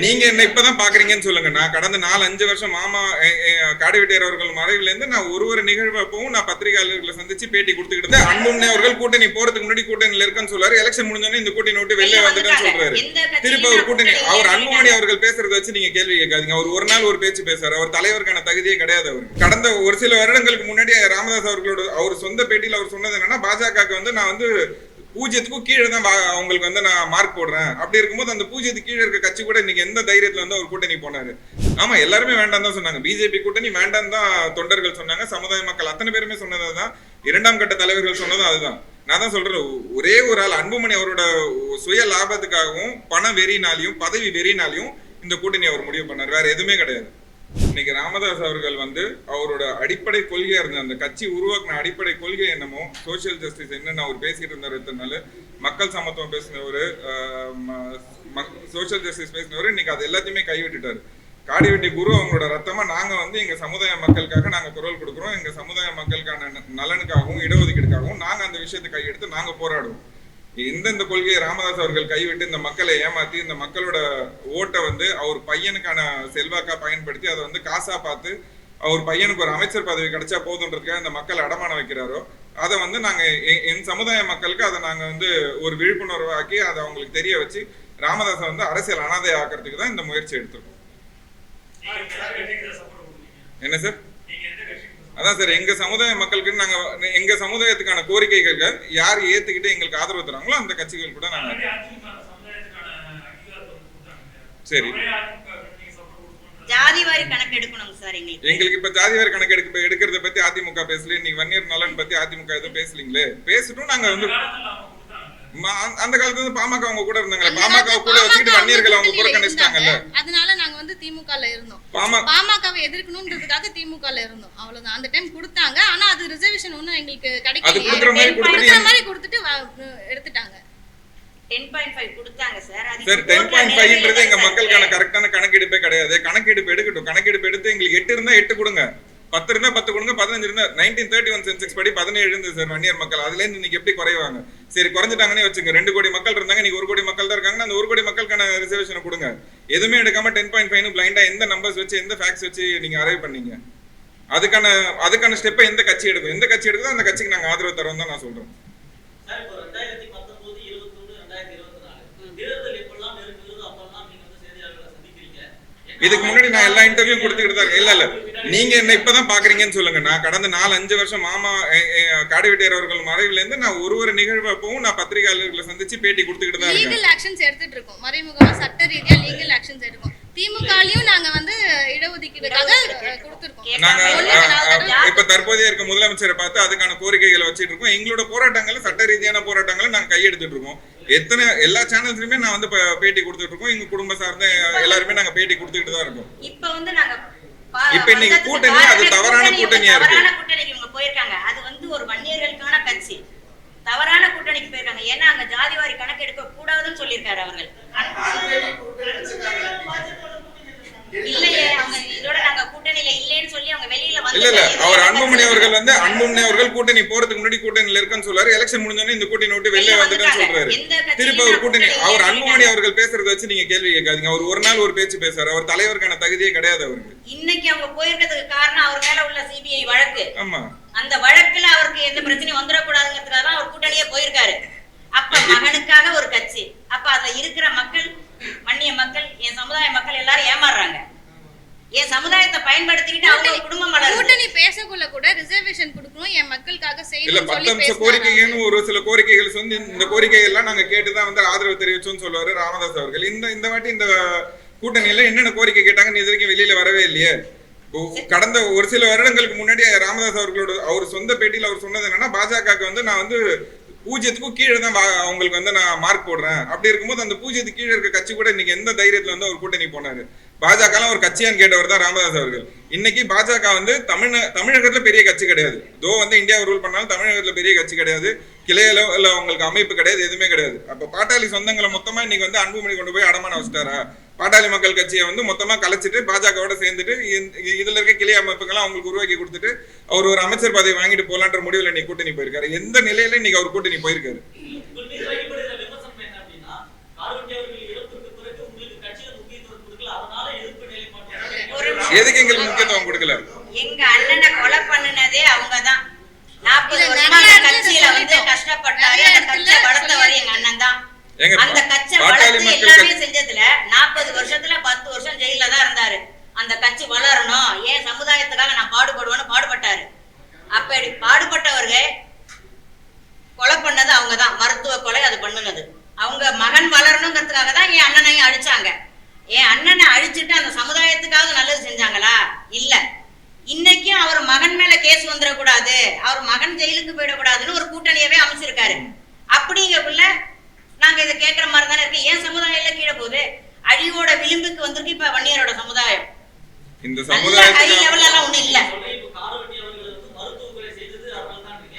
நீங்க என்ன இப்பதான் பாக்குறீங்கன்னு சொல்லுங்க. நான் கடந்த நாலு அஞ்சு வருஷம் மாமா எ- எ- காடு வெட்டியார் அவர்கள் மறைவுல இருந்து நான் ஒரு ஒரு நிகழ்வப்பவும் நான் பத்திரிகையாளர்களை சந்திச்சு பேட்டி கொடுத்துக்கிட்டு இருந்தேன். அன்புமணி அவர்கள் கூட்டணி போறதுக்கு முன்னாடி கூட்டணியில இருக்குன்னு சொல்றாரு. எலெக்ஷன் முடிஞ்சோடனே இந்த கூட்டணி விட்டு வெளியே வந்துட்டேன்னு சொல்றாரு. திருப்பி அவர் கூட்டணி அவர் அன்புமணி அவர்கள் பேசுறத வச்சு நீங்க கேள்வி கேட்காதீங்க. அவர் ஒரு நாள் ஒரு பேச்சு பேசுறாரு. அவர் தலைவருக்கான தகுதியே கிடையாது அவர் கடந்த ஒரு சில வருடங்களுக்கு முன்னாடி ராமதாஸ் அவர்களோட அவர் சொந்த பேட்டியில அவர் சொன்னது என்னன்னா பாஜகவுக்கு வந்து நான் வந்து பூஜ்ஜியத்துக்கும் கீழே தான் பா- அவங்களுக்கு வந்து நான் மார்க் போடுறேன். அப்படி இருக்கும்போது அந்த பூஜ்ஜியத்துக்கு கீழே இருக்க கட்சி கூட இன்னைக்கு எந்த தைரியத்துல வந்து அவர் கூட்டணி போனாரு? ஆமா எல்லாருமே வேண்டாம் தான் சொன்னாங்க. பிஜேபி கூட்டணி வேண்டாம் தான் தொண்டர்கள் சொன்னாங்க. சமுதாய மக்கள் அத்தனை பேருமே சொன்னது அதுதான். இரண்டாம் கட்ட தலைவர்கள் சொன்னதும் அதுதான். நான் தான் சொல்றேன் ஒரே ஒரு ஆள் அன்புமணி அவரோட சுய லாபத்துக்காகவும் பண வெறினாலையும் பதவி வெறினாலையும் இந்த கூட்டணி அவர் முடிவு பண்ணார். வேற எதுவுமே கிடையாது. இன்னைக்கு ராமதாஸ் அவர்கள் வந்து அவரோட அடிப்படை கொள்கையா இருந்த அந்த கட்சி உருவாக்கின அடிப்படை கொள்கை என்னமோ சோஷியல் ஜஸ்டிஸ் என்னன்னு அவர் பேசிட்டு இருந்தார் இத்தனை மக்கள் சமத்துவம் பேசினவர் சோஷியல் ஜஸ்டிஸ் பேசினவர் இன்னைக்கு அது எல்லாத்தையுமே கைவிட்டுட்டாரு. காடிவெட்டி குரு அவங்களோட ரத்தமா நாங்க வந்து எங்க சமுதாய மக்களுக்காக நாங்க குரல் கொடுக்குறோம். எங்க சமுதாய மக்களுக்கான நலனுக்காகவும் இடஒதுக்கீடுக்காகவும் நாங்க அந்த விஷயத்தை கையெடுத்து நாங்க போராடுவோம். எந்தெந்த கொள்கையை ராமதாஸ் அவர்கள் கைவிட்டு இந்த மக்களை ஏமாத்தி இந்த மக்களோட ஓட்டை வந்து அவர் பையனுக்கான செல்வாக்கா பயன்படுத்தி அதை வந்து காசா பார்த்து அவர் பையனுக்கு ஒரு அமைச்சர் பதவி கிடைச்சா போதுன்றதுக்காக இந்த மக்கள் அடமானம் வைக்கிறாரோ அதை வந்து நாங்க எ- என் சமுதாய மக்களுக்கு அதை நாங்க வந்து ஒரு விழிப்புணர்வு ஆக்கி அதை அவங்களுக்கு தெரிய வச்சு ராமதாஸை வந்து அரசியல் அனாதை ஆக்கிறதுக்கு தான் இந்த முயற்சி எடுத்திருக்கோம். என்ன சார்? அதான் சார் எங்க சமுதாய மக்களுக்கு நாங்க எங்க சமுதாயத்துக்கான கோரிக்கைகளுக்கு யார் ஏத்துக்கிட்டு எங்களுக்கு ஆதரவு தராங்களோ அந்த கட்சிகள் கூட நாங்க சரி. ஜாதி வாரி கணக்கு எடுக்கணும் சார் எங்களுக்கு. எங்களுக்கு இப்ப ஜாதிவாரி கணக்கு எடுக்க எடுக்கிறத பத்தி அதிமுக பேசல இன்னைக்கு வன்னியர் நலன் பத்தி அதிமுக எதுவும் பேசலீங்களே? பேசிட்டும் நாங்க வந்து அந்த- அந்த காலத்துல வந்து பாமக அவங்க கூட இருந்தாங்களே? அந்த பாமக கூட வச்சுக்கிட்டு பாமக வன்னியர்கள் அவங்க கூட கூட்டணியில கணிச்சிட்டாங்கல்ல இருந்தாங்க. அதனால நாங்க வந்து திமுகல இருந்தோம். பாமக பாமகவை எதிர்க்கணும்ன்றதுக்காக திமுகல இருந்தோம். அவ்வளவுதான். அந்த டைம் கொடுத்தாங்க. ஆனா அது ரிசர்வேஷன் ஒண்ணும் எங்களுக்கு கிடைக்கல. கொடுக்குற மாதிரி கொடுத்துட்டு மாதிரி கொடுத்துட்டு வ- எடுத்துட்டாங்க. டென் பாயிண்ட் ஃபைவ் கொடுத்தாங்க சார் டென் பாயிண்ட் ஃபைவ்ன்றது எங்க மக்களுக்கான. கரெக்டான கணக்கெடுப்பே கிடையாது. கணக்கெடுப்பு எடுக்கட்டும். கணக்கெடுப்பு எடுத்து எங்களுக்கு எட்டு இருந்தா எட்டு கொடுங்க. பத்து இருந்தா பத்து கொடுங்க பதினஞ்சு இருந்தா நைன்டீன் தேர்ட்டி ஒன் சென்செக்ஸ் படி பதினேழு இருந்தது சார் வன்னியர் மக்கள். அதுல இருந்து இன்னைக்கு எப்படி குறைவாங்க? சரி குறைஞ்சிட்டாங்கன்னே வச்சுங்க ரெண்டு கோடி மக்கள் இருந்தாங்க இன்னைக்கு ஒரு கோடி மக்கள் தான் இருக்காங்க அந்த ஒரு கோடி மக்களுக்கான ரிசர்வேஷனை கொடுங்க. எதுவுமே எடுக்காம டென் பாயிண்ட் ஃபைவ் பிளைண்டா எந்த நம்பர்ஸ் வச்சு எந்த ஃபேக்ட்ஸ் வச்சு நீங்க அரைவ் பண்ணீங்க? அதுக்கான அதுக்கான ஸ்டெப்பை எந்த கட்சி எடுக்கும்? எந்த கட்சி எடுக்குதோ அந்த கட்சிக்கு நாங்க ஆதரவு தரோம் தான் நான் சொல்றேன் சார் இப்போ ரெண்டாயிரத்தி பத்தொன்பது இருபத்தொன்னு ரெண்டாயிரத்தி இருபத்தி நாலு தேர்தல் எப்பெல்லாம் நெருங்குதோ அப்பெல்லாம் நீங்க வந்து செய்தியாளர்களை சந்திக்கிறீங்க என்ன இதுக்கு முன்னாடி நான் எல்லா இன்டர்வியூ கொடுத்துக்கிட்டு தான் இல்ல இல்ல. நீங்க என்ன இப்பதான் பாக்குறீங்கன்னு சொல்லுங்க நான் கடந்த நாலு அஞ்சு வருஷம் மாமா எ- எ- காடு வெட்டியார் அவர்கள் மறைவுல இருந்து நான் ஒரு ஒரு நிகழ்வப்பவும் நான் பத்திரிகையாளர்களை சந்திச்சு பேட்டி கொடுத்துக்கிட்டு தான் லீகல் ஆக்ஷன்ஸ் எடுத்துட்டு இருக்கோம். மறைமுகமா சட்ட ரீதியா லீகல் ஆக்ஷன்ஸ் எடுக்கோம் திமுகலயும் நாங்க வந்து இடஒதுக்கீடுக்காக கொடுத்திருக்கோம். நாங்க இப்ப தற்போதைய இருக்க முதலமைச்சரை பார்த்து அதுக்கான கோரிக்கைகளை வச்சிட்டு இருக்கோம். எங்களோட போராட்டங்களை சட்ட ரீதியான போராட்டங்களை நாங்க கையெடுத்துட்டு இருக்கோம். எத்தனை எல்லா சேனல்ஸ்லயுமே நான் வந்து பேட்டி கொடுத்துட்டு இருக்கோம். எங்க குடும்ப சார்ந்த எல்லாருமே நாங்க பேட்டி கொடுத்துக்கிட்டு தான் இருக்கோம். இப்ப வந்து நாங்க இப்ப இன்னைக்கு கூட்டணி, அது தவறான கூட்டணி, கூட்டணியா இருக்கு. தவறான கூட்டணிக்கு இவங்க போயிருக்காங்க. அது வந்து ஒரு வன்னியர்களுக்கான கட்சி. தவறான கூட்டணிக்கு போயிருக்காங்க. ஏன்னா அங்க ஜாதி வாரி கணக்கு எடுக்க கூடாதுன்னு சொல்லியிருக்காரு அவர்கள். இல்ல இல்ல. அவர் அன்புமணி அவர்கள் வந்து அன்புமணி அவர்கள் கூட்டணி போறதுக்கு முன்னாடி கூட்டணியில இருக்குன்னு சொல்றாரு. எலெக்ஷன் முடிஞ்சோடனே இந்த கூட்டணி விட்டு வெளியே வந்துட்டேன்னு சொல்றாரு. திருப்பி அவர் கூட்டணி கூட்டணி அவர் அன்புமணி அவர்கள் பேசுறத வச்சு நீங்க கேள்வி கேட்காதீங்க. அவர் ஒரு நாள் ஒரு பேச்சு பேசுறாரு. அவர் தலைவருக்கான தகுதியே கிடையாது அவருக்கு. இன்னைக்கு அவங்க போயிருக்கிறதுக்கு காரணம் அவர் மேல உள்ள சிபிஐ வழக்கு. ஆமா. அந்த வழக்குல அவருக்கு எந்த பிரச்சனையும் வந்துடக்கூடாதுங்கிறதுக்காக அவர் கூட்டணியே போயிருக்காரு. அப்ப மகனுக்காக ஒரு கட்சி. அப்ப அதுல இருக்கிற மக்கள் மன்னிய மக்கள் என் சமுதாய மக்கள் எல்லாரும் ஏமாறுறாங்க. என் சமுதாயத்தை பயன்படுத்திக்கிட்டு அவங்க குடும்பம் வளருது. கூட்டணி பேசக்குள்ள கூட ரிசர்வேஷன் கொடுக்கணும் என் மக்களுக்காக பத்து சொல்லி பேசுறாங்க. கோரிக்கைகள்னு ஒரு சில கோரிக்கைகள் வந்து இந்த கோரிக்கை எல்லாம் நாங்க கேட்டுதான் வந்து ஆதரவு தெரிவிச்சோம்னு சொல்லுவாரு ராமதாஸ் அவர்கள். இந்த இந்த வாட்டி இந்த கூட்டணியில என்னென்ன கோரிக்கை கேட்டாங்கன்னு இது வரைக்கும் வெளியில வரவே இல்லையே. கடந்த ஒரு சில வருடங்களுக்கு முன்னாடி ராமதாஸ் அவர்களோட அவர் சொந்த பேட்டியில அவர் சொன்னது என்னன்னா பாஜகவுக்கு வந்து நான் வந்து பூஜ்ஜியத்துக்கும் கீழே தான் அவங்களுக்கு வந்து நான் மார்க் போடுறேன். அப்படி இருக்கும்போது அந்த பூஜ்ஜியத்துக்கு கீழே இருக்க கட்சி கூட இன்னைக்கு எந்த தைரியத்துல வந்து அவர் கூட்டணி போனாரு? பாஜக ஒரு கட்சியான்னு கேட்டவர் தான் ராமதாஸ் அவர்கள். இன்னைக்கு பாஜக வந்து தமிழ் தமிழகத்துல பெரிய கட்சி கிடையாது. தோ வந்து இந்தியாவை ரூல் பண்ணாலும் தமிழகத்துல பெரிய கட்சி கிடையாது. கிளையில இல்ல அவங்களுக்கு அமைப்பு கிடையாது எதுவுமே கிடையாது. அப்ப பாட்டாளி சொந்தங்களை மொத்தமா இன்னைக்கு வந்து அன்புமணி கொண்டு போய் அடமான வச்சுட்டாரா? பாட்டாளி மக்கள் கட்சியை வந்து மொத்தமா கலைச்சிட்டு பாஜகவோட சேர்ந்துட்டு இதுல இருக்க கிளை அமைப்புகள்லாம் அவங்களுக்கு உருவாக்கி கொடுத்துட்டு அவர் ஒரு அமைச்சர் பதவி வாங்கிட்டு போலான்ற முடிவில் இன்னைக்கு கூட்டணி போயிருக்காரு. எந்த நிலையில இன்னைக்கு அவர் கூட்டணி போயிருக்காரு உங்கள் மீது வைக்கப்படுகிற விமர்சனம் என்ன அப்படின்னா கார்வெட்டி அவர்கள் இழப்புக்கு பிறகு உங்களுக்கு கட்சியில முக்கியத்துவம் எதுக்கு எங்களுக்கு முக்கியத்துவம் கொடுக்கல? எங்க அண்ணனை கொலை பண்ணுனதே அவங்கதான். நாற்பது வருஷமா கட்சியில வந்து. கஷ்டப்பட்டாரு. அந்த கட்சியை வளர்த்தவர் எங்க அண்ணன் தான் அந்த கட்சி வளர்த்து எல்லாமே செஞ்சதுல நாற்பது வருஷத்துல பத்து வருஷம் ஜெயில தான் இருந்தாரு. அந்த கட்சி வளரணும். ஏன் சமுதாயத்துக்காக நான் பாடுபடுவேன்னு பாடுபட்டாரு. அப்படி பாடுபட்டவர்கள் கொலை பண்ணது அவங்க தான் மருத்துவ கொலை அது பண்ணுனது. அவங்க மகன் வளரணுங்கிறதுக்காக தான் என் அண்ணனையும் அழிச்சாங்க என் அண்ணனை அழிச்சிட்டு அந்த சமுதாயத்துக்காக நல்லது செஞ்சாங்களா? இல்ல. இன்னைக்கும் அவர் மகன் மேல கேஸ் வந்துடக்கூடாது அவர் மகன் ஜெயிலுக்கு போயிடக்கூடாதுன்னு ஒரு கூட்டணியவே அமைச்சிருக்காரு. அப்படிங்கக்குள்ள நாங்க இதை கேட்கிற மாதிரி தானே இருக்கு. ஏன் சமுதாயம் எல்லாம் கீழே போகுது. அழிவோட விளிம்புக்கு வந்திருக்கு இப்ப வன்னியரோட சமுதாயம். இந்த ஹை லெவல்ல எல்லாம் ஒண்ணும் இல்ல.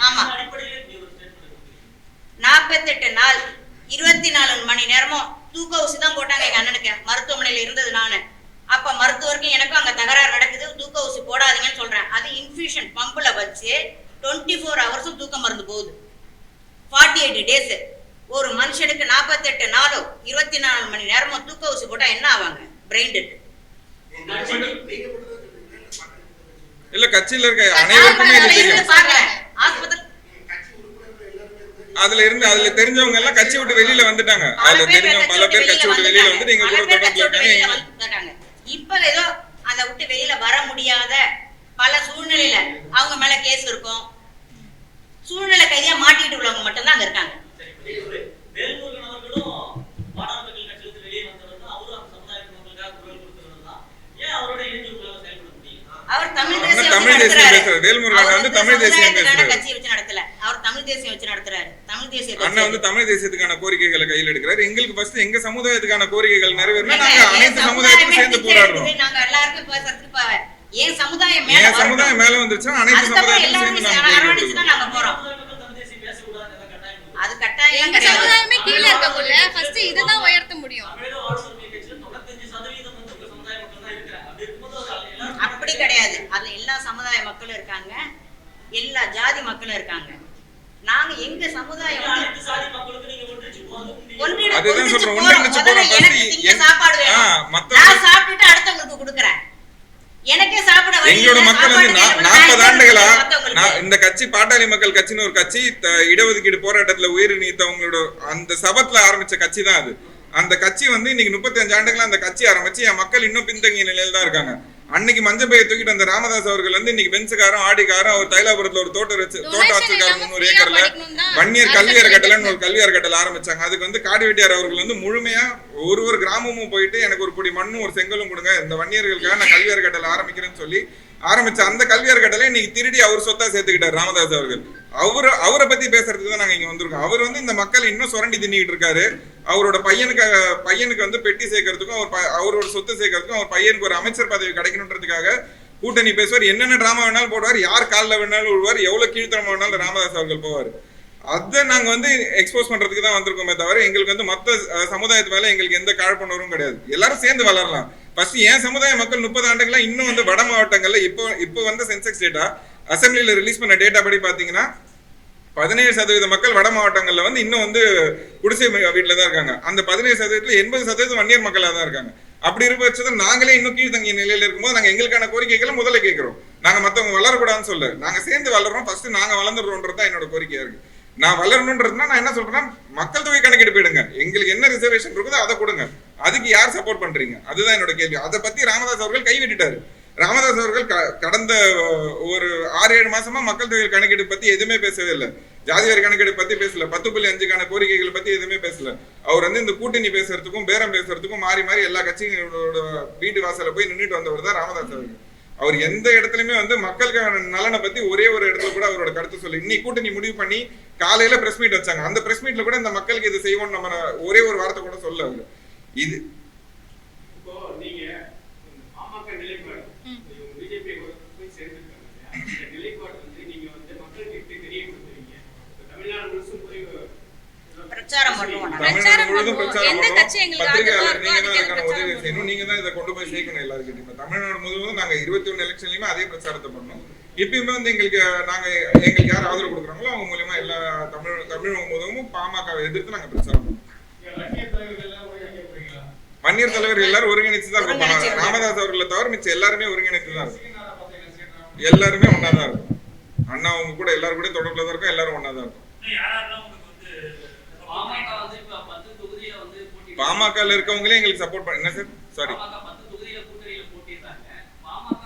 ஆமா. நாற்பத்தெட்டு நாள் இருபத்தி நாலு மணி நேரமும் தூக்க ஊசி தான் போட்டாங்க எங்க அண்ணனுக்கு. மருத்துவமனையில இருந்தது நானு. அப்ப மருத்துவருக்கும் எனக்கும் அங்க தகராறு நடக்குது. தூக்க ஊசி போடாதீங்கன்னு சொல்றேன். அது இன்ஃபியூஷன் பம்புல வச்சு டுவெண்ட்டி ஃபோர் ஹவர்ஸும் தூக்க மருந்து போகுது. ஃபார்ட்டி எயிட் டேஸ் ஒரு மனுஷனுக்கு நாற்பத்தெட்டு நாளும் இருபத்தி நாலு மணி நேரமும் தூக்க ஊசி போட்டா என்ன ஆவாங்க? பிரெயின் டெட் இல்ல கட்சியில இருக்க அனைவருக்குமே ஆஸ்பத்திரி அதுல இருந்து அதுல தெரிஞ்சவங்க எல்லாம் கட்சி விட்டு வெளியில வந்துட்டாங்க. அதுல தெரிஞ்சவங்க பல பேர் கட்சி விட்டு வெளியில வந்துட்டு எங்க கூட தொடர்புல இருக்காங்க வந்துட்டாங்க. இப்ப ஏதோ அதை விட்டு வெளியில வர முடியாத பல சூழ்நிலையில அவங்க மேல கேஸ் இருக்கும். சூழ்நிலை கைதியா மாட்டிட்டு உள்ளவங்க அங்க இருக்காங்க. வந்தவர் தான் செயல்பட முடியும்? அவர் தமிழ் தேசியம் தமிழ் தேசியம். பேசுறாரு. வேல்முருகன் வந்து தமிழ் தேசியம் பேசுறாரு. கட்சியை வச்சு நடத்தல. அவர் தமிழ் தேசியம் வச்சு நடத்துறாரு. அண்ணன் வந்து. தமிழ் தேசியத்துக்கான கோரிக்கைகளை கையில் எடுக்கிறாரு எங்களுக்கு ஃபர்ஸ்ட் எங்க சமுதாயத்துக்கான கோரிக்கைகள் நிறைவேறணும் நாங்க அனைத்து சமுதாயமே சமுதாயத்துக்கும் சேர்ந்து போராடுறோம் எடுக்குது. நாங்க எல்லாருக்கும் பேசுறதுக்கு இப்ப என் சமுதாயம் மேல என் சமுதாயம் மேல வந்துருச்சுன்னா அனைத்து சமுதாயத்துக்கும் சேர்ந்து நாங்க போராடுறோம். அது கட்டாயம் எங்க. சமுதாயமே கீழே இருக்கக்குள்ள ஃபர்ஸ்ட் இதுதான் உயர்த்த முடியும் அப்படி கிடையாது அதுல எல்லா சமுதாய மக்களும் இருக்காங்க எல்லா ஜாதி மக்களும் இருக்காங்க நாங்க எங்க சமுதாயம் வந்து அனைத்து சாதி மக்களுக்கு நீங்க ஒன்றிச்சு போக முடியும் ஒன்றிட- அதுதான் ஒன்றிச்சு சொல்றேன், போறோம். சாப்பாடு நான் சாப்பிட்டுட்டு அடுத்தவங்களுக்கு கொடுக்குறேன் எனக்கே சாப்பிட எங்களோட. மக்கள் வந்து நாற்பது ஆண்டுகளா இந்த கட்சி பாட்டாளி மக்கள் கட்சின்னு ஒரு கட்சி இடஒதுக்கீடு போராட்டத்துல உயிர் நீத்தவங்களோட அந்த சபத்துல ஆரம்பிச்ச கட்சி தான் அது அந்த கட்சி வந்து இன்னைக்கு முப்பத்தி அஞ்சு ஆண்டுகளா அந்த கட்சி ஆரம்பிச்சு என் மக்கள் இன்னும் பின்தங்கிய நிலையில தான் இருக்காங்க அன்னைக்கு மஞ்சள் பையை தூக்கிட்டு அந்த ராமதாஸ் அவர்கள் வந்து இன்னைக்கு பென்ஸுக்காரன் ஆடிக்காரன் அவர் தைலாபுரத்துல ஒரு தோட்டம் வச்சு தோட்டம் வச்சிருக்காரு free-ஆ ஏக்கர்ல வன்னியர் அரசு கல்வி அறக்கட்டளைன்னு ஒரு சொல்லிட்டு கல்வி அறக்கட்டளை ஆரம்பிச்சாங்க. அதுக்கு வந்து காடி வெட்டியார் அவர்கள் வந்து முழுமையா ஒரு ஒரு கிராமமும் போயிட்டு எனக்கு ஒரு பொடி மண்ணும் ஒரு செங்கலும் கொடுங்க இந்த வன்னியர்களுக்காக நான் கல்வி அறக்கட்டளை ஆரம்பிக்கிறேன்னு சொல்லி ஆரம்பிச்ச அந்த கல்வி அறக்கட்டளை இன்னைக்கு திருடி அவர் சொத்தா சேர்த்துக்கிட்டார் ராமதாஸ் அவர்கள். அவர் அவரை பத்தி பேசுறதுக்கு தான் நாங்க இங்க வந்திருக்கோம். அவர் வந்து இந்த மக்கள் இன்னும் சுரண்டி தின்னிக்கிட்டு இருக்காரு. அவரோட பையனுக்கு பையனுக்கு வந்து பெட்டி சேர்க்கறதுக்கும் அவர் ப- அவரோட சொத்து சேர்க்கறதுக்கும் அவர் பையனுக்கு ஒரு அமைச்சர் பதவி கிடைக்கணுன்றதுக்காக கூட்டணி பேசுவார். என்னென்ன டிராமா வேணாலும் போடுவார். யார் காலில் வேணாலும் விழுவார் எவ்வளவு கீழ்த்தனமா வேணாலும் ராமதாஸ் அவர்கள் போவார். அதை நாங்க வந்து எக்ஸ்போஸ் பண்றதுக்கு தான் வந்திருக்கோமே தவிர எங்களுக்கு வந்து மத்த சமுதாயத்து மேல எங்களுக்கு எந்த காழ்ப்புணர்வும் கிடையாது. எல்லாரும் சேர்ந்து வளரலாம். ஃபர்ஸ்ட் என் சமுதாய மக்கள் முப்பது ஆண்டுகளா இன்னும் வந்து வட மாவட்டங்கள்ல இப்போ இப்போ வந்து சென்செக்ஸ் டேட்டா அசம்பிளில ரிலீஸ் பண்ண டேட்டா படி பாத்தீங்கன்னா பதினேழு சதவீத மக்கள் வட மாவட்டங்கள்ல வந்து இன்னும் வந்து குடிசை வீட்டில் தான் இருக்காங்க. அந்த பதினேழு சதவீதத்துல எண்பது சதவீதம் வன்னியர் மக்களாக தான் இருக்காங்க. அப்படி இருக்க பட்சத்தில் நாங்களே இன்னும் கீழ்த்தங்கிய நிலையில இருக்கும்போது நாங்க எங்களுக்கான கோரிக்கைகளை முதல்ல கேட்கிறோம். நாங்க மத்தவங்க வளரக்கூடாதுன்னு சொல்ல நாங்க சேர்ந்து வளர்றோம். ஃபர்ஸ்ட் நாங்க வளர்ந்துடுறோம்ன்றது தான் என்னோட கோரிக்கையா இருக்கு. நான் வளரணுன்றதுனா நான் என்ன சொல்றேன்னா மக்கள் தொகை கணக்கெடுப்பு எடுங்க எங்களுக்கு என்ன ரிசர்வேஷன் இருக்குதோ அதை கொடுங்க. அதுக்கு யார் சப்போர்ட் பண்றீங்க? அதுதான் என்னோட கேள்வி. அதை பத்தி ராமதாஸ் அவர்கள் கைவிட்டுட்டாரு ராமதாஸ் அவர்கள் க- கடந்த ஒரு ஆறு ஏழு மாசமா மக்கள் தொகை கணக்கெடுப்பு பத்தி எதுவுமே பேசவே இல்லை. ஜாதிவாரி கணக்கெடுப்பு பத்தி பேசல. பத்து புள்ளி அஞ்சுக்கான கோரிக்கைகள் பத்தி எதுவுமே பேசல. அவர் வந்து இந்த கூட்டணி பேசுறதுக்கும் பேரம் பேசுறதுக்கும் மாறி மாறி எல்லா கட்சிகளோட வீட்டு வாசல போய் நின்றுட்டு வந்தவர் தான் ராமதாஸ் அவர்கள். அவர் எந்த இடத்துலயுமே வந்து மக்களுக்கான நலனை பத்தி ஒரே ஒரு இடத்துல கூட அவரோட கருத்து சொல்லி இன்னைக்கு கூட்டணி முடிவு பண்ணி காலையில பிரஸ் மீட் வச்சாங்க. அந்த பிரஸ் மீட்ல கூட இந்த மக்களுக்கு இது செய்வோம் நம்ம ஒரே ஒரு வார்த்தை கூட சொல்ல அவரு இது இப்போ நீங்க இந்த பாமக நிலைப்பாடு இவங்க பிஜேபி போய் சேர்ந்துருக்காங்க இல்லையா? இந்த நிலைப்பாடு வந்து நீங்க வந்து மக்களுக்கு எப்படி தெரியப்படுத்துறீங்க இப்ப தமிழ்நாடு முழுசும் போய் பிரச்சாரம் பண்ணுவோம் நாங்க. தமிழ்நாடு பிரச்சாரம் முழுவதும் பண்ணுவோம். பிரச்சாரம் எந்த. கட்சி எங்களுக்கு ஆதரவா இருக்கோ அதுக்கு பிரச்சாரம் நீங்க தான் இதை கொண்டு போய் சேர்க்கணும் எல்லாருக்கிட்டையும். இப்ப தமிழ்நாடு முழுவதும் நாங்க இருபத்தி ஒண்ணு எலெக்ஷன்லயுமே அதே பிரச்சாரத்தை பண்ணோம். இப்பயுமே வந்து எங்களுக்கு நாங்க எங்களுக்கு யார் ஆதரவு கொடுக்குறாங்களோ அவங்க மூலியமா எல்லா தமிழ் தமிழ் முழுவதும் பாமகவை எதிர்த்து நாங்க பிரச்சாரம் பண்ணோம். தலைவர் எல்லாரும் ஒருங்கிணைச்சு தான். ராமதாஸ் அவர்களை தவிர மிச்சம் எல்லாருமே ஒருங்கிணைத்து தான் இருக்கும். எல்லாருமே ஒண்ணா தான் இருக்கும். அண்ணா அவங்க கூட எல்லாரும் கூட தொடர்புல தான் இருக்கும். எல்லாரும் ஒண்ணா தான் இருக்கும். இன்னும் யாரெல்லாம் உங்களுக்கு வந்து பாமக வந்து இப்ப பத்து தொகுதியில பாமகல இருக்கவங்களே எங்களுக்கு சப்போர்ட் பண்ண என்ன சார் சாரி பாமக பாமக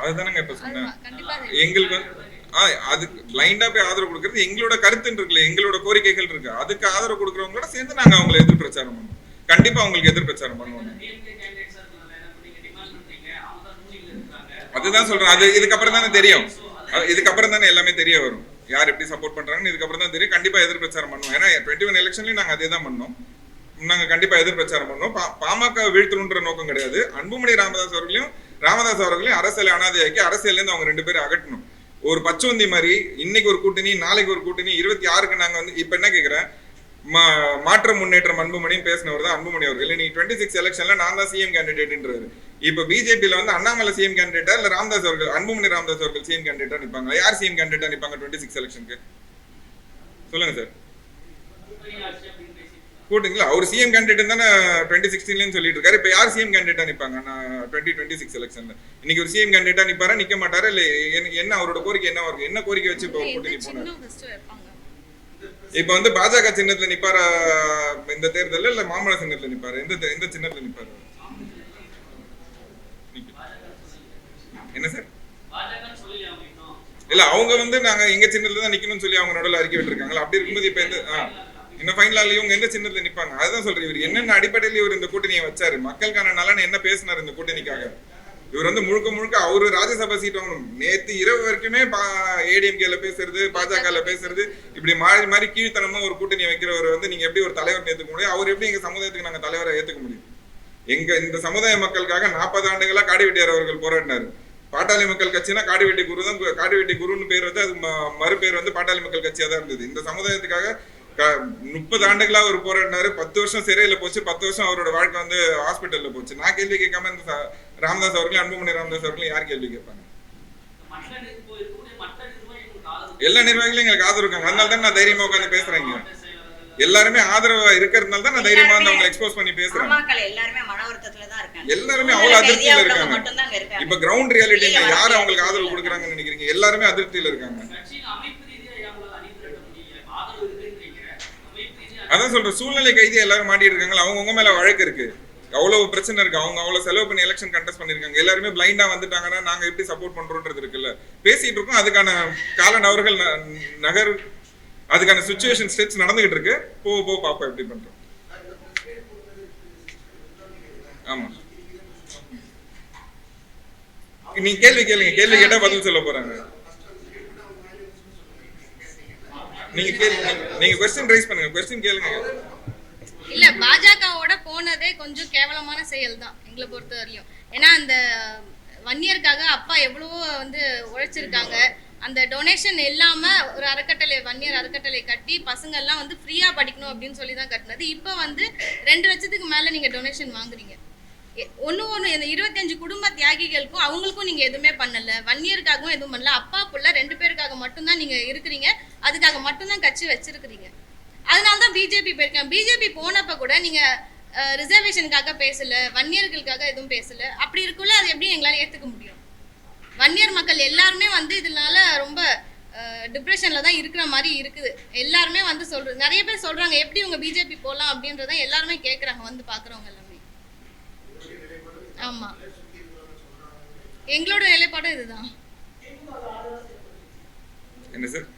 அதுதானங்க இப்ப சொன்னேன். எங்களுக்கு ஆ, அதுக்கு பிளைண்டா போய் ஆதரவு கொடுக்கறது எங்களோட கருத்துன்னு இருக்குல்ல எங்களோட கோரிக்கைகள் இருக்கு. அதுக்கு ஆதரவு கொடுக்கறவங்களோட சேர்ந்து நாங்க அவங்களை எதிர் பிரச்சாரம் பண்ணுவோம். கண்டிப்பா அவங்களுக்கு எதிர் பிரச்சாரம் பண்ணுவோம். அதுதான் சொல்றேன். அது இதுக்கப்புறம் தானே தெரியும் அது இதுக்கப்புறம் தானே எல்லாமே தெரிய வரும். யார் எப்படி சப்போர்ட் பண்றாங்கன்னு இதுக்கப்புறம் தான் தெரியும். கண்டிப்பா எதிர் பிரச்சாரம் பண்ணுவோம். ஏன்னா டுவெண்ட்டி ஒன் எலெக்ஷன்லயும் நாங்க அதே தான் பண்ணோம். நாங்க கண்டிப்பா எதிர் பிரச்சாரம் பண்ணுவோம். பா- பாமக வீழ்த்தணுன்ற நோக்கம் கிடையாது. அன்புமணி ராமதாஸ் அவர்களையும் ராமதாஸ் அவர்களையும் அரசியல் அனாதையாக்கி அரசியல்ல இருந்து அவங்க ரெண்டு பேரும் அகட்டணும் ஒரு பச்சவந்தி மாதிரி இன்னைக்கு ஒரு கூட்டணி நாளைக்கு ஒரு கூட்டணி இருபத்தி ஆறுக்கு நாங்க வந்து இப்ப என்ன கேக்குறேன்? மா- மாற்றம் முன்னேற்றம் அன்புமணின்னு பேசினவர் தான் அன்புமணி அவர்கள். நீ டுவெண்ட்டி சிக்ஸ் எலெக்ஷன்ல நான் தான் சிஎம் கேண்டிடேட்ன்றாரு இப்ப பிஜேபியில வந்து அண்ணாமலை சிஎம் கேண்டிடேட்டா இல்ல ராமதாஸ் அவர்கள் அன்புமணி ராமதாஸ் அவர்கள் சிஎம் கேண்டிடேட்டா நிப்பாங்க யார் சிஎம் கேண்டிடேட்டா நிப்பாங்க டுவெண்ட்டி சிக்ஸ் எலெக்ஷனுக்கு சொல்லுங்க சார் கூட்டுங்களா? அவர் சிஎம் கேண்டிடேட் தானே டுவெண்ட்டி சிக்ஸ்டீன்லன்னு சொல்லிட்டு இருக்காரு இப்ப யார் சிஎம் கேண்டிடேட்டா நிப்பாங்க? நான் டுவெண்ட்டி டுவெண்ட்டி சிக்ஸ் எலெக்ஷன்ல இன்னைக்கு ஒரு சிஎம் கேண்டிடேட்டா நிப்பாரா நிக்க மாட்டாரா? இல்ல என்ன- அவரோட கோரிக்கை என்ன இருக்கு என்ன கோரிக்கை வச்சு இப்போ கூட்டணி போனாரு? இப்ப வந்து பாஜக சின்னத்துல நிப்பாரா இந்த தேர்தல்ல இல்ல மாமல சின்னத்துல நிப்பாரு? எந்த எந்த சின்னத்துல நிப்பாரு? என்ன சார்? இல்ல அவங்க வந்து நாங்க எங்க சின்னத்துல தான் நிக்கணும்னு சொல்லி அவங்க நடுவில் அறிக்கை விட்டுருக்காங்களா அப்படி இருக்கும்போது இப்ப எந்த இந்த இன்னும் இவங்க எந்த சின்னத்துல நிப்பாங்க? அதுதான் சொல்றேன் இவர். என்னென்ன அடிப்படையில இவர் இந்த கூட்டணியை வச்சாரு? மக்களுக்கான நலன் என்ன பேசினார் இந்த கூட்டணிக்காக? இவர் வந்து முழுக்க முழுக்க அவரு ராஜ்யசபா சீட் வாங்கணும். நேத்து இரவு வரைக்குமே ஏடிஎம்கேல பேசுறது பாஜகல பேசுறது இப்படி மாறி மாறி கீழ்த்தனமா ஒரு கூட்டணி வைக்கிறவர் வந்து நீங்க எப்படி ஒரு தலைவர் ஏத்துக்க முடியும்? அவர் எப்படி எங்க சமுதாயத்துக்கு நாங்க தலைவரை ஏத்துக்க முடியும்? எங்க இந்த சமுதாய மக்களுக்காக நாற்பது ஆண்டுகளா காடிவெட்டியார் அவர்கள் போராடினாரு. பாட்டாளி மக்கள் கட்சினா காடிவெட்டி குரு தான் காடிவெட்டி குருன்னு பேர் வந்து அது மறுபேர் வந்து பாட்டாளி மக்கள் கட்சியா தான் இருந்தது. இந்த சமுதாயத்துக்காக முப்பது ஆண்டுகளா அவர் போராடினாரு. பத்து வருஷம் சிறையில போச்சு பத்து வருஷம் அவரோட வாழ்க்கை வந்து ஹாஸ்பிட்டல்ல போச்சு. நான் கேள்வி கேட்காம இந்த ராமதாஸ் அவர்களையும் அன்புமணி ராமதாஸ் அவர்களையும் யார் கேள்வி கேட்பாங்க? எல்லா நிர்வாகிகளும் எங்களுக்கு ஆதரவு இருக்காங்க. அதனால தான் நான் தைரியமா உட்காந்து செயலாளர்கள் எல்லாருமே ஆதரவா இருக்கிறதுனால தான் நான் தைரியமா வந்து அவங்களை எக்ஸ்போஸ் பண்ணி பேசுறேன். எல்லாருமே இருக்காங்க. அவ்வளவு அதிருப்தியில இருக்காங்க. இருக்காங்க. இப்ப கிரவுண்ட் ரியாலிட்டி யார் அவங்களுக்கு ஆதரவு. கொடுக்குறாங்கன்னு நினைக்கிறீங்க? எல்லாருமே அதிருப்தியில இருக்காங்க. அதான் சொல்றேன். சூழ்நிலை கைதி எல்லாரும் மாட்டிட்டு இருக்காங்களா அவங்கவுங்க மேல வழக்கு இருக்கு. அவ்வளவு பிரச்சனை இருக்கு. அவங்க அவ்வளவு செலவு பண்ணி எலெக்ஷன் கண்டெஸ்ட் பண்ணிருக்காங்க. எல்லாருமே பிளைண்டா வந்துட்டாங்கன்னா நாங்க எப்படி சப்போர்ட் பண்றோம்ன்றது இருக்குல்ல. பேசிட்டு இருக்கோம். அதுக்கான கால நபர்கள் நகர் அதுக்கான சுச்சுவேஷன் ஸ்டெப்ஸ் நடந்துகிட்டு இருக்கு. போ போ பாப்பா எப்படி பண்றோம். ஆமா. நீங்க கேள்வி கேளுங்க. கேள்வி கேட்டா பதில் சொல்ல போறாங்க. நீங்க கேள்வி நீங்க- நீங்க கொஸ்டின் ரைஸ் பண்ணுங்க. கொஸ்டின் கேளுங்க. இல்ல பாஜகவோட போனதே கொஞ்சம் கேவலமான செயல் தான் எங்களை பொறுத்த வரையும் ஏன்னா அந்த வன்னியருக்காக அப்பா எவ்வளவோ வந்து உழைச்சிருக்காங்க. அந்த டொனேஷன் இல்லாம ஒரு அறக்கட்டளை வன்னியர் அறக்கட்டளை கட்டி பசங்க எல்லாம் வந்து ஃப்ரீயா படிக்கணும் அப்படின்னு சொல்லி தான் கட்டினது. இப்போ வந்து ரெண்டு லட்சத்துக்கு மேல நீங்க டொனேஷன் வாங்குறீங்க. ஒன்று ஒன்று இந்த இருபத்தஞ்சு குடும்ப தியாகிகளுக்கும் அவங்களுக்கும் நீங்க எதுவுமே பண்ணல. வன்னியருக்காகவும் எதுவும் பண்ணல. அப்பா புள்ள ரெண்டு பேருக்காக மட்டும்தான் நீங்க இருக்கிறீங்க. அதுக்காக மட்டும்தான் கட்சி வச்சிருக்கிறீங்க. அதனால தான் பிஜேபி போயிருக்கேன் பிஜேபி போனப்போ கூட நீங்க ரிசர்வேஷனுக்காக பேசல வன்னியர்களுக்காக எதுவும் பேசல. அப்படி இருக்குள்ள அது எப்படி எங்களால் ஏற்றுக்க முடியும்? வன்னியர் மக்கள் எல்லாருமே வந்து இதனால ரொம்ப டிப்ரெஷனில் தான் இருக்கிற மாதிரி இருக்குது. எல்லாருமே வந்து சொல்றது நிறைய பேர் சொல்றாங்க எப்படி உங்க பிஜேபி போகலாம் அப்படின்றத எல்லாருமே கேட்குறாங்க வந்து பார்க்குறவங்க எல்லாமே. ஆமாம் எங்களோட நிலைப்பாடும் இதுதான். என்ன சார்?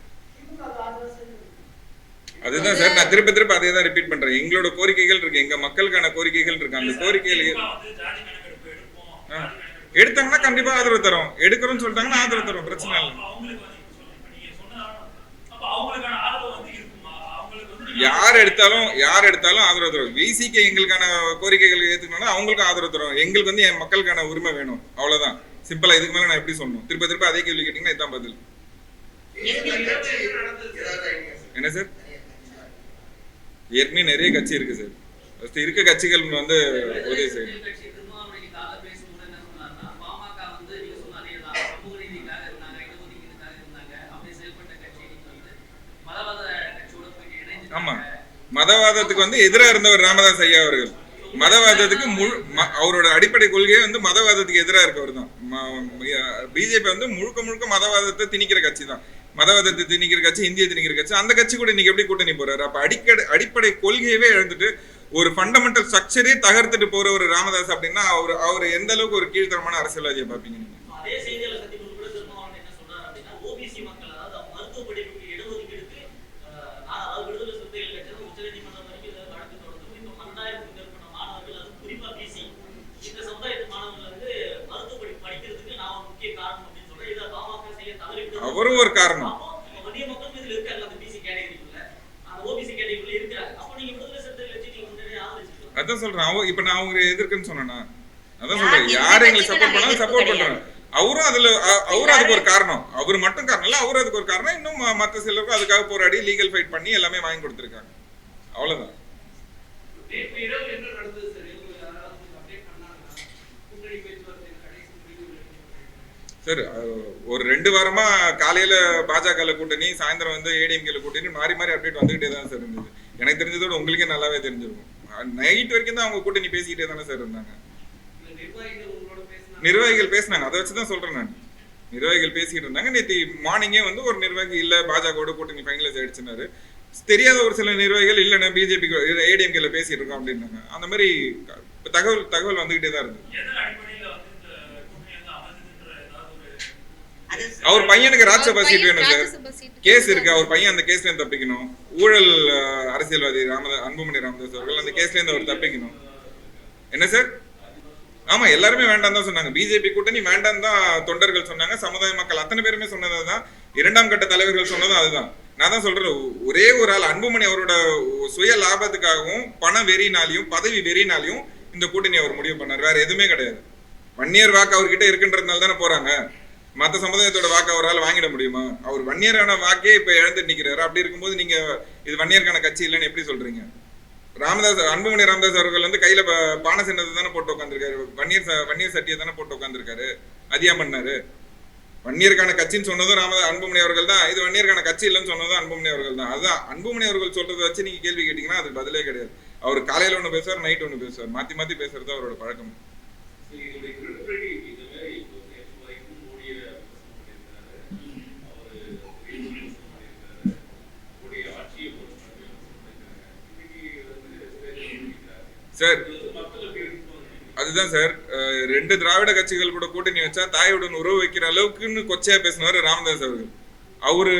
அதுதான் சார் நான் திரும்ப திரும்ப அதே தான் ரிப்பீட் பண்றேன். எங்களோட கோரிக்கைகள் இருக்கு. எங்க மக்களுக்கான கோரிக்கைகள் இருக்கு. அந்த கோரிக்கைகள் எடுத்தாங்கன்னா கண்டிப்பா ஆதரவு தரோம். எடுக்கிறோம்னு சொல்லிட்டாங்கன்னா ஆதரவு தரோம். பிரச்சனை இல்லை. யார் எடுத்தாலும் யார் எடுத்தாலும் ஆதரவு தரும். விசிக்கு எங்களுக்கான கோரிக்கைகள் ஏத்துக்கணும்னா அவங்களுக்கு ஆதரவு தரும். எங்களுக்கு வந்து என் மக்களுக்கான உரிமை வேணும். அவ்வளவுதான். சிம்பிளா இதுக்கு மேல நான் எப்படி சொல்லணும்? திரும்ப திரும்ப அதே கேள்வி கேட்டீங்கன்னா இதான் பதில். என்ன சார்? ஏற்கனவே நிறைய கட்சி இருக்கு சார். ஃபர்ஸ்ட் இருக்க கட்சிகள் வந்து உதவி செய்யணும் இணைஞ்சு ஆமா. மதவாதத்துக்கு வந்து எதிரா இருந்தவர் ராமதாஸ் ஐயா அவர்கள். மதவாதத்துக்கு முழு அவரோட அடிப்படை கொள்கையே வந்து மதவாதத்துக்கு எதிரா இருக்கவர் தான். பிஜேபி வந்து முழுக்க முழுக்க மதவாதத்தை திணிக்கிற கட்சி தான். மதவாதத்தை திணிக்கிற கட்சி இந்திய திணிக்கிற கட்சி அந்த கட்சி கூட இன்னைக்கு எப்படி கூட்டணி போறாரு? அப்ப அடிக்கடி அடிப்படை கொள்கையவே இழந்துட்டு ஒரு ஃபண்டமெண்டல் ஸ்ட்ரக்சரே தகர்த்துட்டு போற ஒரு ராமதாஸ் அப்படின்னா அவர் அவர் எந்த அளவுக்கு ஒரு கீழ்த்தரமான அரசியல்வாதியை பார்ப்பீங்க நீங்க அதே செய்தியாளர் சந்திப்பில் கூட திருமாவளவன் என்ன சொல்றாரு அப்படின்னா ஓபிசி மக்கள் அதாவது அவங்க மருத்துவ படிப்புக்கு இடஒதுக்கீடுக்கு அஹ், நான் அதாவது விடுதலை சிறுத்தைகள் கட்சி உச்சநீதிமன்றம் வரைக்கும் இதை வழக்கு தொடர்ந்து இப்போ பன்னெண்டாயிரத்துக்கு மேற்பட்ட மாணவர்கள் அது குறிப்பா பிசி இந்த சமுதாயத்து மாணவர்கள் வந்து மருத்துவ படிப்பு படிக்கிறதுக்கு நான் ஒரு முக்கிய காரணம் அப்படின்னு சொல்றேன் இதை பாமக செய்ய தவறிவிட்டது அவரும் ஒரு காரணம் அப்போ வன்னிய மக்களும் இதுல இருக்காங்க அந்த பிசி கேட்டகரிக்குள்ள அந்த ஓபிசி கேட்டகரிக்குள்ள இருக்கிறாங்க அப்போ நீங்க விடுதலை சிறுத்தைகள் கட்சி நீங்க முன்னாடியே ஆதரிச்சிருக்கோம் அதான் சொல்றேன் அவ இப்ப நான் அவங்க எதிர்க்குன்னு சொன்னேனா? அதான் சொல்றேன். யார் எங்களுக்கு சப்போர்ட் பண்ணாலும் சப்போர்ட். பண்றாங்க. அவரும் அதுல அவரும் அதுக்கு ஒரு காரணம். அவர் மட்டும் காரணம் இல்ல அவரும் அதுக்கு ஒரு காரணம். இன்னும் மத்த சிலருக்கும் அதுக்காக போராடி லீகல் ஃபைட் பண்ணி எல்லாமே வாங்கி கொடுத்திருக்காங்க. அவ்வளவுதான். சார்? ஒரு ரெண்டு வாரமா காலையில பாஜக கூட்டணி சாயந்தரம் வந்து ஏடிஎம்கேல கூட்டணி மாறி மாறி அப்டேட் வந்துகிட்டே தான் சார் இருந்தது. எனக்கு தெரிஞ்சதோட உங்களுக்கே நல்லாவே தெரிஞ்சிருக்கும். நைட் வரைக்கும் தான் அவங்க கூட்டணி பேசிக்கிட்டே தானே சார் இருந்தாங்க. நிர்வாகிகள் பேசினாங்க. அதை வச்சு தான் சொல்றேன் நான். நிர்வாகிகள் பேசிக்கிட்டு இருந்தாங்க. நேற்று மார்னிங்கே வந்து ஒரு நிர்வாகி இல்ல பாஜகவோட கூட்டணி ஃபைனலைஸ் ஆயிடுச்சுனாரு தெரியாத ஒரு சில நிர்வாகிகள் இல்லைண்ணா பிஜேபி ஏடிஎம்கேல பேசிட்டு இருக்கோம் அப்படின்னாங்க. அந்த மாதிரி தகவல் தகவல் வந்துகிட்டே தான் இருந்தது அவர் பையனுக்கு ராஜ்யசபா சீட் வேணும் சார். கேஸ் இருக்கு. அவர் பையன் அந்த கேஸ்ல இருந்து தப்பிக்கணும். ஊழல் அரசியல்வாதி ராமதா அன்புமணி ராமதாஸ் அவர்கள் அந்த கேஸ்ல இருந்து அவர் தப்பிக்கணும். என்ன சார்? ஆமா எல்லாருமே வேண்டாம் தான் சொன்னாங்க. பிஜேபி கூட்டணி வேண்டாம் தான் தொண்டர்கள் சொன்னாங்க. சமுதாய மக்கள் அத்தனை பேருமே சொன்னது அதுதான் இரண்டாம் கட்ட தலைவர்கள் சொன்னதும் அதுதான். நான் தான் சொல்றேன். ஒரே ஒரு ஆள் அன்புமணி அவரோட சுய லாபத்துக்காகவும் பண வெறினாலையும் பதவி வெறினாலையும் இந்த கூட்டணி அவர் முடிவு பண்ணார். வேற எதுவுமே கிடையாது. வன்னியர் வாக்கு அவர்கிட்ட இருக்குன்றதுனால தானே போறாங்க. மற்ற சமுதாயத்தோட வாக்கு அவரால் வாங்கிட முடியுமா? அவர் வன்னியரான வாக்கே இப்போ இழந்துட்டு நிற்கிறாரு அப்படி இருக்கும்போது நீங்க இது வன்னியருக்கான கட்சி இல்லைன்னு எப்படி சொல்றீங்க? ராமதாஸ் அன்புமணி ராமதாஸ் அவர்கள் வந்து கையில ப- சின்னத்தை தானே போட்டு உட்காந்துருக்காரு வன்னியர் வன்னியர் சட்டியை தானே போட்டு உட்காந்துருக்காரு அதியா பண்ணாரு. வன்னியருக்கான கட்சின்னு சொன்னதும் ராமதாஸ் அன்புமணி அவர்கள் தான். இது வன்னியருக்கான கட்சி இல்லைன்னு சொன்னதும் அன்புமணி அவர்கள் தான். அதுதான் அன்புமணி அவர்கள் சொல்றதை வச்சு நீங்க கேள்வி கேட்டீங்கன்னா அது பதிலே கிடையாது. அவர் காலையில ஒன்று பேசுவார் நைட் ஒன்று பேசுவார். மாத்தி மாத்தி பேசுறது அவரோட பழக்கம். சார்? அதுதான் சார். ரெண்டு திராவிட கட்சிகள் கூட கூட்டணி வச்சா தாயுடன் உறவு வைக்கிற அளவுக்குன்னு கொச்சையா பேசினவர் ராமதாஸ் அவர்கள். அவரு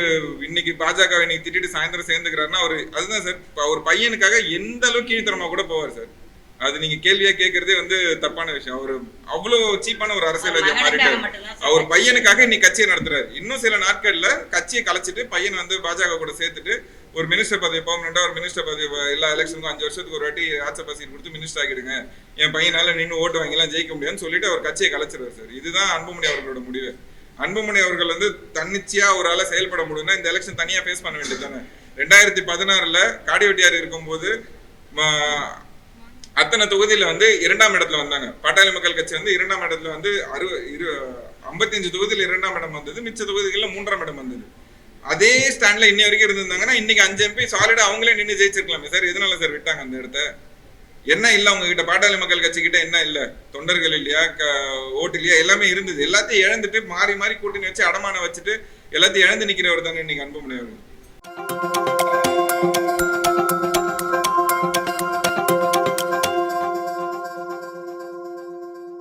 இன்னைக்கு பாஜக இன்னைக்கு திட்டிட்டு சாயந்தரம் சேர்ந்துக்கிறாருன்னா அவரு அதுதான் சார். அவர் பையனுக்காக எந்த அளவுக்கு கீழ்த்தரமா கூட போவார் சார். அது நீங்க கேள்வியா கேட்கறதே வந்து தப்பான விஷயம். அவரு அவ்வளவு சீப்பான ஒரு அரசியல்வாதியா மாறிட்டாரு. அவர் பையனுக்காக இன்னைக்கு கட்சியை நடத்துறாரு. இன்னும் சில நாட்கள்ல கட்சியை கலைச்சிட்டு பையன் வந்து பாஜக கூட சேர்த்துட்டு ஒரு மினிஸ்டர் பதவி பெர்மனண்டா ஒரு மினிஸ்டர் பதவி எல்லா எலெக்ஷனுக்கும் அஞ்சு வருஷத்துக்கு ஒரு வாட்டி ஆட்ச சீட் கொடுத்து மினிஸ்டர் ஆகிடுங்க என் பையனால நின்று ஓட்டு வாங்கிலாம் ஜெயிக்க முடியும்னு சொல்லிட்டு அவர் கட்சியை கலைச்சிருவார் சார். இதுதான் அன்புமணி அவர்களோட முடிவு. அன்புமணி அவர்கள் வந்து தன்னிச்சையா ஒரு ஆளா செயல்பட முடியும்னா இந்த எலெக்ஷன் தனியா ஃபேஸ் பண்ண வேண்டியது தானே. ரெண்டாயிரத்தி பதினாறுல காடிவெட்டியார் இருக்கும்போது அத்தனை தொகுதியில வந்து இரண்டாம் இடத்துல வந்தாங்க. பாட்டாளி மக்கள் கட்சி வந்து இரண்டாம் இடத்துல வந்து அறுபது இரு ஐம்பத்தஞ்சு தொகுதியில் இரண்டாம் இடம் வந்தது. மிச்ச தொகுதிகளில் மூன்றாம் இடம் வந்தது. அதே ஸ்டாண்ட்ல இன்ன வரைக்கும் இருந்திருந்தாங்கன்னா இன்னைக்கு அஞ்சு எம்பி சாலிடா அவங்களே நின்று ஜெயிச்சிருக்கலாமே சார். எதனால சார் விட்டாங்க அந்த இடத்த? என்ன இல்ல அவங்க கிட்ட பாட்டாளி மக்கள் கட்சி கிட்ட என்ன இல்ல? தொண்டர்கள் இல்லையா? க- ஓட்டு இல்லையா? எல்லாமே இருந்தது. எல்லாத்தையும் இழந்துட்டு மாறி மாறி கூட்டணி வச்சு அடமான வச்சுட்டு எல்லாத்தையும் இழந்து நிக்கிறவர் தானே இன்னைக்கு அன்புமணி அவர்கள்.